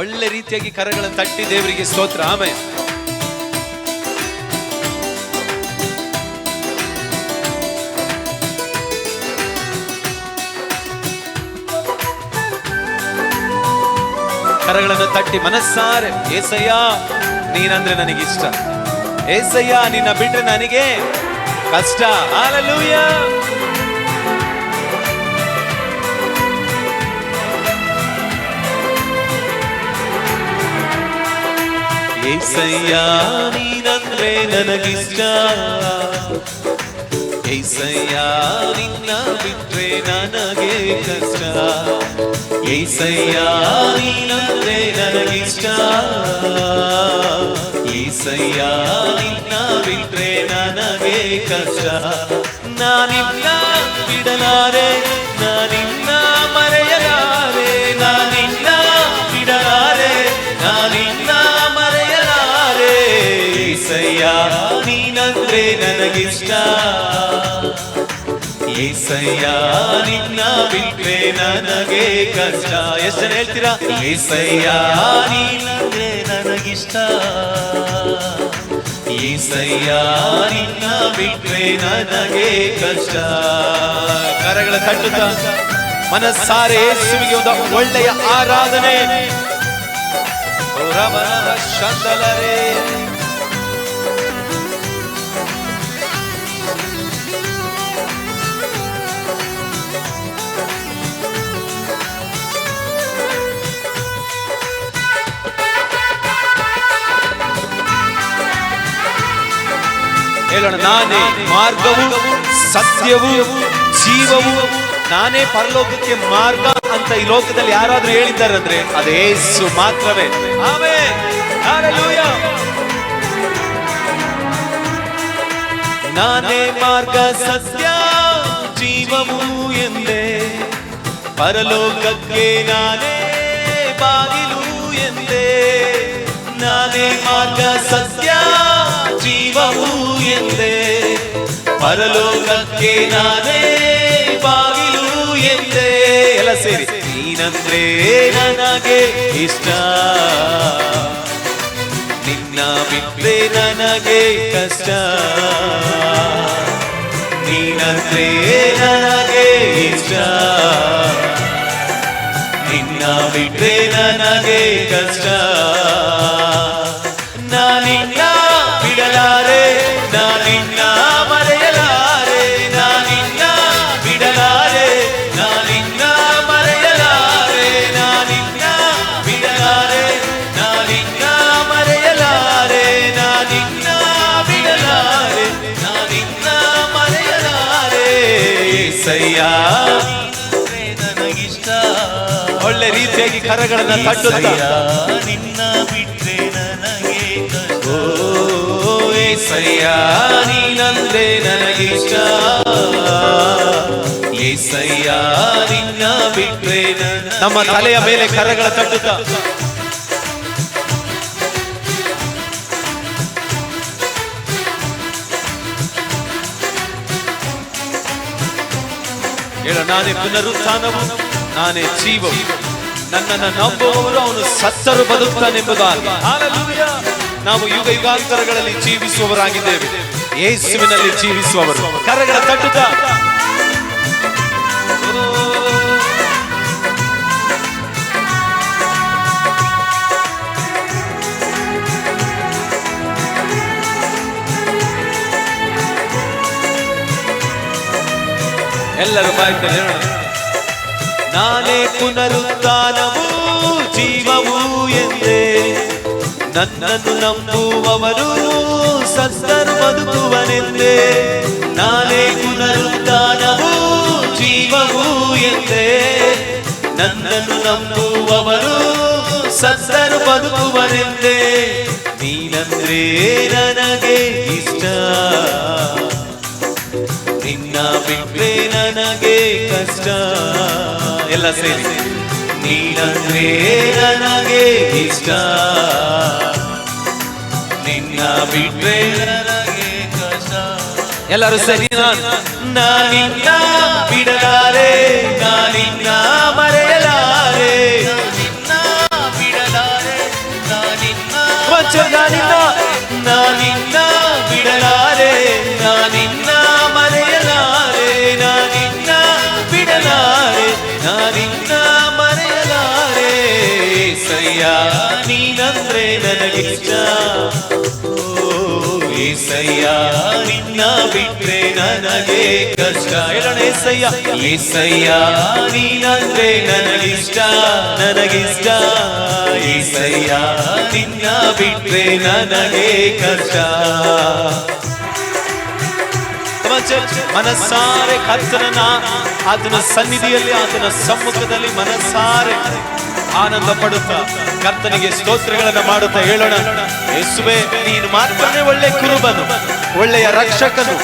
ಒಳ್ಳೆ ರೀತಿಯಾಗಿ ಕರಗಳನ್ನು ತಟ್ಟಿ ದೇವರಿಗೆ ಸ್ತೋತ್ರ. ಆಮಯ ಕರಗಳನ್ನು ತಟ್ಟಿ ಮನಸ್ಸಾರೆ, ಏಸಯ್ಯ, ನೀನಂದ್ರೆ ನನಗಿಷ್ಟ. ಏಸಯ್ಯ, ನಿನ್ನ ಬಿಟ್ರೆ ನನಗೆ ಕಷ್ಟ. ಹಾಲೆಲೂಯ ಏಸಯ್ಯ ನೀನಂದ್ರೆ ನನಗಿಷ್ಟ ಏಸಯ್ಯ ನಿನ್ನ ಬಿಟ್ರೆ ನನಗೆ ಕಷ್ಟ ಏಸಯ್ಯ ನೀನಂದ್ರೆ ನನಗಿಷ್ಟ ಏಸಯ್ಯ ನಿನ್ನ ಬಿಟ್ರೆ ನನಗೆ ಕಷ್ಟ ನಾನಿನ್ನ ನಿನ್ನ ಬಿಟ್ರೆ ನನಗೆ ಕಷ್ಟ. ಎಷ್ಟು ಜನ ಹೇಳ್ತೀರಾ? ಏಸಯ್ಯ, ನೀನಂದ್ರೆ ನನಗಿಷ್ಟ. ಏಸಯ್ಯ, ನಿನ್ನ ಬಿಟ್ರೆ ನನಗೆ ಕಷ್ಟ. ಕರಗಳ ತಟ್ಟುತ್ತ ಮನಸ್ಸಾರೆ ಯೇಸುವಿಗೆ ಒಂದು ಒಳ್ಳೆಯ ಆರಾಧನೆ. ಓ ಹೇಳೋಣ ನಾನೇ, ಮಾರ್ಗವು, ಸತ್ಯವು, ಜೀವವು, ನಾನೇ ಪರಲೋಕಕ್ಕೆ ಮಾರ್ಗ ಅಂತ ಈ ಲೋಕದಲ್ಲಿ ಯಾರಾದ್ರೂ ಹೇಳಿದ್ದಾರೆ ಅಂದ್ರೆ ಅದು ಏಸು ಮಾತ್ರವೇ. ನಾನೇ ಮಾರ್ಗ, ಸತ್ಯ, ಜೀವವು ಎಂದೇ. ಪರಲೋಕಕ್ಕೆ ನಾನೇ ಬಾಗಿಲು ಎಂದೇ. ನಾನೇ ಮಾರ್ಗ, ಸತ್ಯ ಪರಲೋಕಕ್ಕೆ ನಾನೇ ಬಾಗಿಲು ಎಂದೇ ಎಲ್ಲ ಸೇರಿ ನೀನಂದ್ರೆ ನನಗೆ ಇಷ್ಟ ನಿನ್ನ ಬಿಟ್ಟರೆ ನನಗೆ ಕಷ್ಟ ನೀನಂದ್ರೆ ನನಗೆ ಇಷ್ಟ ನಿನ್ನ ಬಿಟ್ಟರೆ ನನಗೆ ಕಷ್ಟ ಕರಗಳನ್ನ ತಟ್ಟುತ್ತಾ. ನಿನ್ನ ಬಿಟ್ರೆ ನನಗೆ ಏಸಯ್ಯ ನೀನಂದ್ರೆ ನನಗಿಷ್ಟ. ಏಸಯ್ಯ ನಿನ್ನ ಬಿಟ್ರೆ ನಮ್ಮ ತಲೆಯ ಮೇಲೆ ಕರಗಳ ತಟ್ಟುತ್ತ. ಹೇಳ ನಾನೇ ಪುನರುತ್ಥಾನವು ನಾನೇ ಜೀವವು. ನನ್ನನ್ನು ನಂಬುವವರು ಅವನು ಸತ್ತರು ಬದುಕ್ತಾನೆಂಬುದಾಗಿ. ನಾವು ಯುಗ ಯುಗಾಂತರಗಳಲ್ಲಿ ಜೀವಿಸುವವರಾಗಿದ್ದೇವೆ. ಯೇಸುವಿನಲ್ಲಿ ಜೀವಿಸುವವರು. ಕರಗಳ ತಟ್ಟುತ್ತ ಎಲ್ಲರೂ ಬಾಯ್ತಾರೆ ಹೇಳೋಣ. ನಾನೇ ಪುನರುತ್ಥಾನವು ಜೀವವು ಎಂದೇ ನನ್ನನ್ನು ನಂಬುವವರು ಸತ್ತರು ಬದುಕುವನೆಂದೇ ನಾನೇ ಪುನರುತ್ಥಾನವು ಜೀವವು ಎಂದೇ ನನ್ನನ್ನು ನಂಬುವವರು ಸತ್ತರು ಬದುಕುವನೆಂದೇ ನೀನಂದ್ರೆ ನನಗೆ ಇಷ್ಟ ನಿನ್ನ ಬಿಟ್ರೆ ನನಗೆ ಕಷ್ಟ ಎಲ್ಲ ಸೇರಿ. ನೀನಂದ್ರೆ ನನಗೆ ಇಷ್ಟ. ನಿನ್ನ ಬಿಟ್ರೆ ನನಗೆ ಕಷ್ಟ. ಎಲ್ಲರೂ ಸರಿ ನಾನು. ನಾನಿನ್ನ ಬಿಡಲಾರೆ ನಾನಿನ್ನ ಮರೆಯಲಾರೆ ಏಸಯ್ಯ, ನಿನ್ನ ಬಿಟ್ರೆ ನನಗೆ ಕಷ್ಟ. ಹೇಳೋಣ ಏಸಯ್ಯ ಏಸಯ್ಯ, ನೀನಂದ್ರೆ ನನಗಿಷ್ಟ ನನಗಿಷ್ಟ. ಏಸಯ್ಯ, ನಿನ್ನ ಬಿಟ್ರೆ ನನಗೆ ಕಷ್ಟ. ಮನಸ್ಸಾರೆ ಕರ್ತನನ್ನ, ಆತನ ಸನ್ನಿಧಿಯಲ್ಲಿ, ಆತನ ಸಮ್ಮುಖದಲ್ಲಿ ಮನಸ್ಸಾರೆ ಆನಂದ ಪಡುತ್ತಾ ಕರ್ತನಿಗೆ ಸ್ತೋತ್ರಗಳನ್ನು ಮಾಡುತ್ತಾ ಹೇಳೋಣ. ಯೇಸುವೆ ನೀನು ಮಾತ್ರನೇ ಒಳ್ಳೆ ಕುರುಬನು ಒಳ್ಳೆಯ ರಕ್ಷಕನು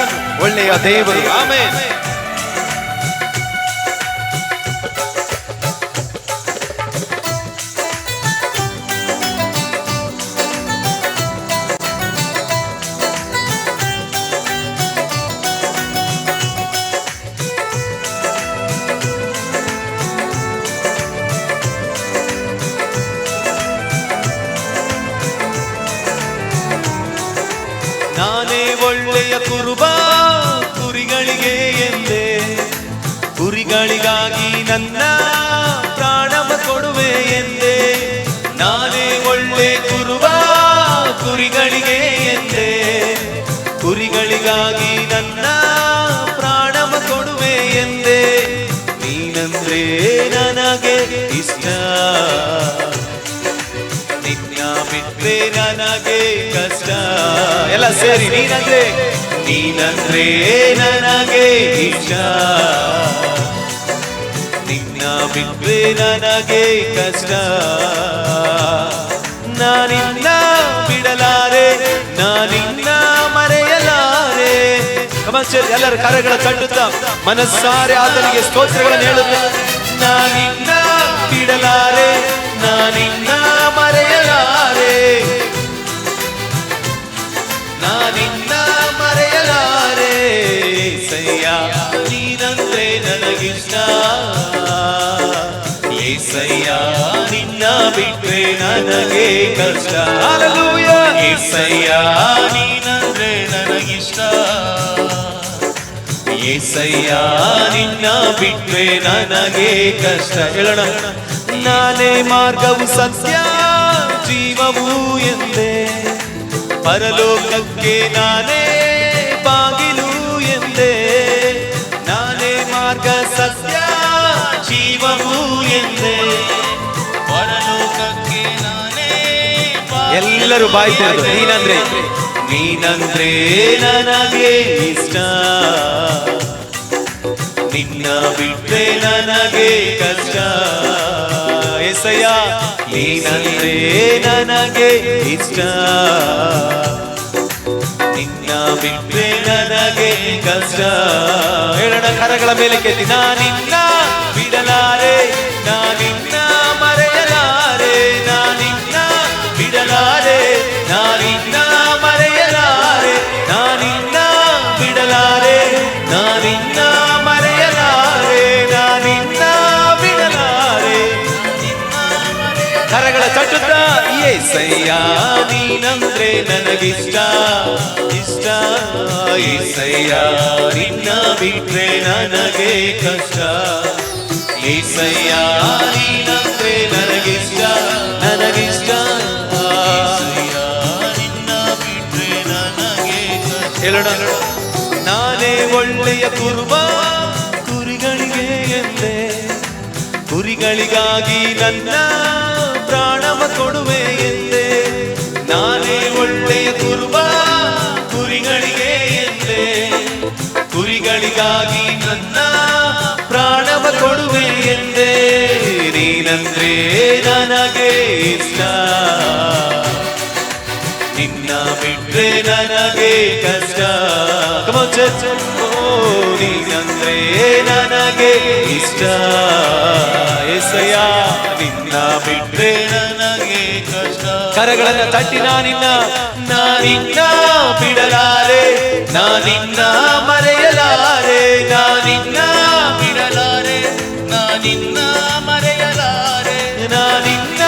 ಒಳ್ಳೆಯ ದೇವರು ಆಮೇಲೆ ಕುರಿಗಳಿಗಾಗಿ ನನ್ನ ಪ್ರಾಣವ ಕೊಡುವೆ ಎಂದೇ. ನಾನೇ ಒಳ್ಳೆ ಕುರುಬ ಕುರಿಗಳಿಗೆ ಎಂದೇ. ಕುರಿಗಳಿಗಾಗಿ ನನ್ನ ಪ್ರಾಣವ ಕೊಡುವೆ ಎಂದೇ. ನೀನಂದ್ರೆ ನನಗೆ ಇಷ್ಟ. ನಿನ್ನ ಬಿಟ್ಟರೆ ನನಗೆ ಕಷ್ಟ. ಎಲ್ಲ ಸೇರಿ ನೀನಂದ್ರೆ ನೀನಂದ್ರೆ ನನಗೆ ಇಷ್ಟ. ಬಿಟ್ರೆ ನನಗೆ ಕಷ್ಟ ನಾನಿನ್ನ ಬಿಡಲಾರೆ ನಾನಿನ್ನ ಮರೆಯಲಾರೆ Come on, church. ಎಲ್ಲರ ಕರಗಳ ತಟ್ಟುತ್ತಾ ಮನಸ್ಸಾರೆ ಆತನಿಗೆ ಸ್ತೋತ್ರಗಳನ್ನು ಹೇಳುತ್ತ ನಾನಿನ್ನ ಬಿಡಲಾರೆ ನಾನಿನ್ನ ಮರೆಯಲಾರೆ ನಾನಿನ್ನ ಮರೆಯಲಾರೆ ಏಸಯ್ಯ ನೀನಂದ್ರೆ ನನಗಿಷ್ಟ ಏಸಯ್ಯ ನಿನ್ನ ಬಿಟ್ರೆ ನನಗೆ ಕಷ್ಟ Hallelujah. ಏಸಯ್ಯ ನೀನಂದ್ರೆ ನನಗಿಷ್ಟ ಏಸಯ್ಯ ನಿನ್ನ ಬಿಟ್ರೆ ನನಗೆ ಕಷ್ಟ ಹೇಳೋಣ ನಾನೇ ಮಾರ್ಗವು ಸತ್ಯ ಜೀವವು ಎಂದೆ ಪರಲೋಕಕ್ಕೆ ನಾನೇ ಬಾಗಿಲು ಎಂದೆ. ನಾನೇ ಮಾರ್ಗ ಸತ್ಯ ಜೀವವು ಎಂದೆ. ಪರಲೋಕಕ್ಕೆ ನಾನೇ ಎಲ್ಲರೂ ಬಾಯಿ ತೆರೆದು ನೀನಂದ್ರೆ? ನೀನಂದ್ರೆ ನನಗೆ ಇಷ್ಟ. ನಿನ್ನ ಬಿಟ್ಟರೆ ನನಗೆ ಕಷ್ಟ. ಎಸಯ್ಯ ನೀನಂದ್ರೆ ನನಗೆ ಇಷ್ಟ. ನಿನ್ನ ಬಿಟ್ಟೆ ನನಗೆ ಕಷ್ಟ. ಹೇಳೋಣ ಕರಗಳ ಮೇಲೆ ಕೇಳಿ ನಾನಿನ್ನ ಬಿಡಲಾರೆ ನನಗಿಷ್ಟ, ಇಷ್ಟ, ಏಸಯ್ಯ, ನಿನ್ನ ಬಿಟ್ರೆ ನನಗೆ ಕಷ್ಟ. ಏಸಯ್ಯ ನೀನಂದ್ರೆ ನನಗಿಷ್ಟ ನನಗಿಷ್ಟ. ನಿನ್ನ ಬಿಟ್ರೆ ನನಗೆ. ಹೇಳೋಣ. ನಾನೇ ಒಳ್ಳೆಯ ಕುರುಬ, ಕುರಿಗಳಿಗೆ ಎಂದೆ. ಕುರಿಗಳಿಗಾಗಿ ನನ್ನ ಪ್ರಾಣವ ಕೊಡುವೆ ಎಂದೆ. ಕುರಿಗಳಿಗಾಗಿ ನನ್ನ ಪ್ರಾಣವ ಕೊಡುವೆ ಎಂದೇ. ನೀನಂದ್ರೆ ನನಗೆ ಇಷ್ಟ. ನಿನ್ನ ಬಿಟ್ಟರೆ ನನಗೆ ಕಷ್ಟ. ನೀನಂದ್ರೆ ನನಗೆ ಇಷ್ಟ. ಎಸಯ ನಿನ್ನ ಬಿಟ್ಟರೆ ನನಗೆ ಕಷ್ಟ. ಕರಗಳನ್ನು ತಟ್ಟಿ ನಾನಿನ್ನ ನಾನಿನ್ನ ಬಿಡಲಾರೆ. ನಾನಿನ್ನ ಮರೆಯಲಾರೆ ನಾನಿನ್ನ ಬಿಡಲಾರೆ ನಾನಿನ್ನ ಮರೆಯಲಾರೆ ನಾನಿನ್ನ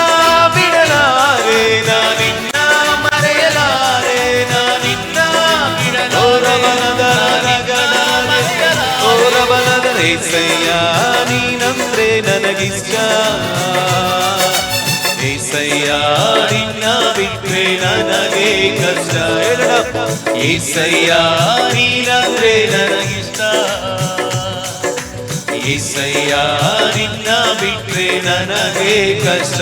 ಬಿಡಲಾರೆ ನಾನಿನ್ನ ಮರೆಯಲಾರೆ ನಾನಿನ್ನ ಓರಬಲದ ಓರಬಲದ ರೇಸಯ್ಯ ನೀನಂದ್ರೆ ನನಗಿಷ್ಟ ಏಸಯ್ಯ ನಿನ್ನ ಬಿಟ್ರೆ ನನಗೆ ಕಷ್ಟ ಹೇಳೋಣ ಏಸಯ್ಯ ನೀನಂದ್ರೆ ನನಗಿಷ್ಟ ಏಸಯ್ಯ ನಿನ್ನ ಬಿಟ್ರೆ ನನಗೆ ಕಷ್ಟ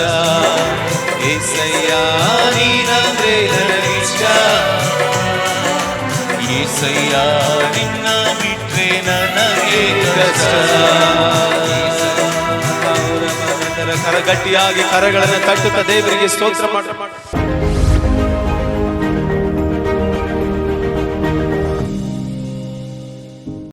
ಏಸಯ್ಯ ನೀನಂದ್ರೆ ನನಗಿಷ್ಟ ಏಸಯ್ಯ ನಿನ್ನ ಬಿಟ್ರೆ ನನಗೆ ಕಷ್ಟ ಕರ ಗಟ್ಟಿಯಾಗಿ ಕರಗಳನ್ನು ತಟ್ಟುತ್ತ ದೇವರಿಗೆ ಸ್ತೋತ್ರ ಮಾಡ